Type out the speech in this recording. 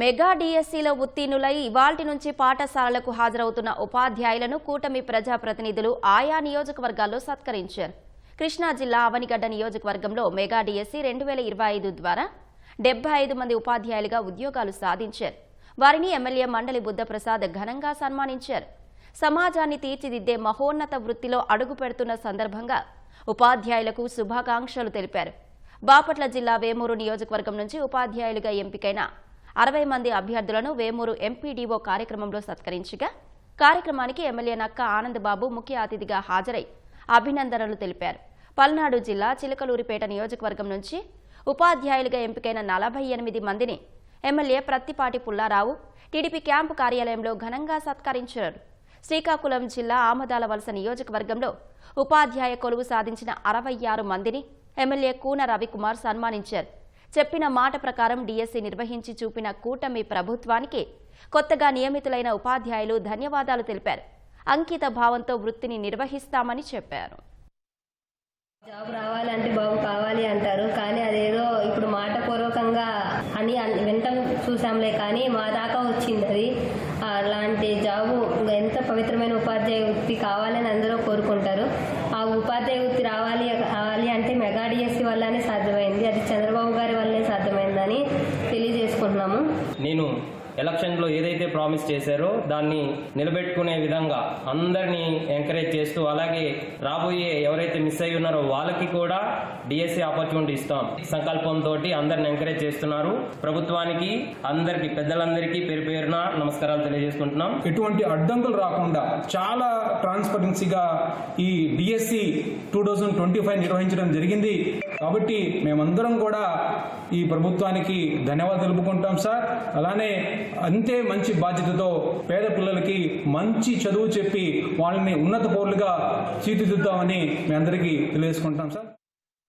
Mega డిఎస్సీలో ఉత్తీర్ణులై ఇవాల్టి నుంచి పాఠశాలలకు హాజరవుతున్న ఉపాధ్యాయులను కూటమి ప్రజాప్రతినిధులు ఆయా నియోజకవర్గాల్లో సత్కరించారు. కృష్ణా జిల్లా అవనిగడ్డ నియోజకవర్గంలో మెగా డిఎస్సీ రెండు వేల ఇరవై ఐదు ద్వారా డెబ్బై ఐదు మంది ఉపాధ్యాయులుగా ఉద్యోగాలు సాధించారు. వారిని ఎమ్మెల్యే మండలి బుద్ధప్రసాద్ ఘనంగా సన్మానించారు. సమాజాన్ని తీర్చిదిద్దే మహోన్నత వృత్తిలో అడుగు పెడుతున్న సందర్భంగా ఉపాధ్యాయులకు శుభాకాంక్షలు తెలిపారు. బాపట్ల జిల్లా వేమూరు నియోజకవర్గం నుంచి ఉపాధ్యాయులుగా ఎంపికైన అరవై మంది అభ్యర్థులను వేమూరు ఎంపీడీఓ కార్యక్రమంలో సత్కరించగా కార్యక్రమానికి ఎమ్మెల్యే నక్క ఆనందబాబు ముఖ్య అతిథిగా హాజరై అభినందనలు తెలిపారు. పల్నాడు జిల్లా చిలకలూరిపేట నియోజకవర్గం నుంచి ఉపాధ్యాయులుగా ఎంపికైన నలభై ఎనిమిది మందిని MLA Prathipati Pullarao TDP camp కార్యాలయంలో ఘనంగా సత్కరించారు. శ్రీకాకుళం జిల్లా ఆమదాల వలస నియోజకవర్గంలో ఉపాధ్యాయ కొలువు సాధించిన అరవై ఆరు మందిని ఎమ్మెల్యే కూన రవికుమార్ సన్మానించారు. చెప్పిన మాట ప్రకారం డిఎస్సి నిర్వహించి చూపిన కూటమి ప్రభుత్వానికి కొత్తగా నియమితులైన ఉపాధ్యాయులు ధన్యవాదాలు తెలిపారు. అంకిత భావంతో వృత్తిని నిర్వహిస్తామని చెప్పారు. జాబ్ రావాలంటే బాబు కావాలి అంటారు కానీ అదేదో ఇప్పుడు మాట పూర్వకంగా అని అన్- వింటాం చూసాంలే కానీ మా దాకా వచ్చింది అది. అలాంటి జాబు ఎంత పవిత్రమైన ఉపాధ్యాయ వృత్తి కావాలని అందరూ కోరుకుంటారు. ఆ ఉపాధ్యాయ వృత్తి రావాలి రావాలి అంటే మెగా డిఎస్సి వల్లనే సాధ్యమైంది. తెలియజేసుకుంటున్నాము నేను ఎలక్షన్లో ఏదైతే ప్రామిస్ చేశారో దాన్ని నిలబెట్టుకునే విధంగా అందరినీ ఎంకరేజ్ చేస్తూ అలాగే రాబోయే ఎవరైతే మిస్ అయి ఉన్నారో వాళ్ళకి కూడా డిఎస్సి ఆపర్చునిటీ ఇస్తాం. సంకల్పంతో అందరిని ఎంకరేజ్ చేస్తున్నారు. ప్రభుత్వానికి అందరికి పెద్దలందరికీ పేరు పేరున నమస్కారాలు తెలియజేసుకుంటున్నాం. ఎటువంటి అడ్డంకులు రాకుండా చాలా ట్రాన్స్పరెన్సీగా ఈ DSC two thousand twenty five నిర్వహించడం జరిగింది. కాబట్టి మేమందరం కూడా ఈ ప్రభుత్వానికి ధన్యవాదాలు తెలుపుకుంటాం సార్. అలానే అంతే మంచి బాధ్యతతో పేద పిల్లలకి మంచి చదువు చెప్పి వాళ్ళని ఉన్నత పౌరులుగా తీర్చిదిద్దామని మీ అందరికీ తెలియజేసుకుంటాం సార్.